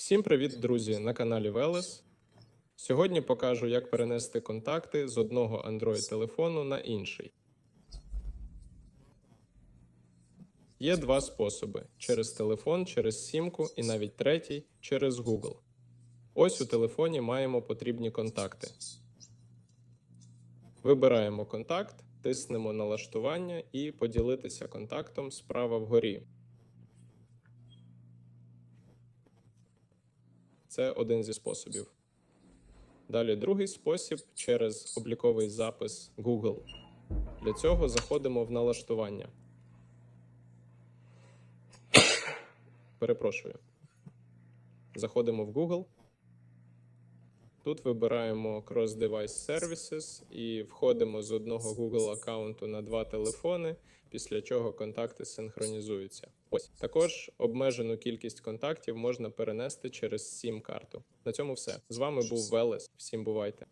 Всім привіт, друзі! На каналі Велес. Сьогодні покажу, як перенести контакти з одного Android-телефону на інший. Є два способи: через телефон, через сімку і навіть третій через Google. Ось у телефоні маємо потрібні контакти. Вибираємо контакт, тиснемо налаштування і поділитися контактом справа вгорі. Це один зі способів. Далі другий спосіб через обліковий запис Google. Для цього заходимо в налаштування. Перепрошую. Заходимо в Google. Тут вибираємо Cross Device Services і входимо з одного Google аккаунту на два телефони, після чого контакти синхронізуються. Ось також обмежену кількість контактів можна перенести через SIM-карту. На цьому все. З вами був Велес. Всім бувайте.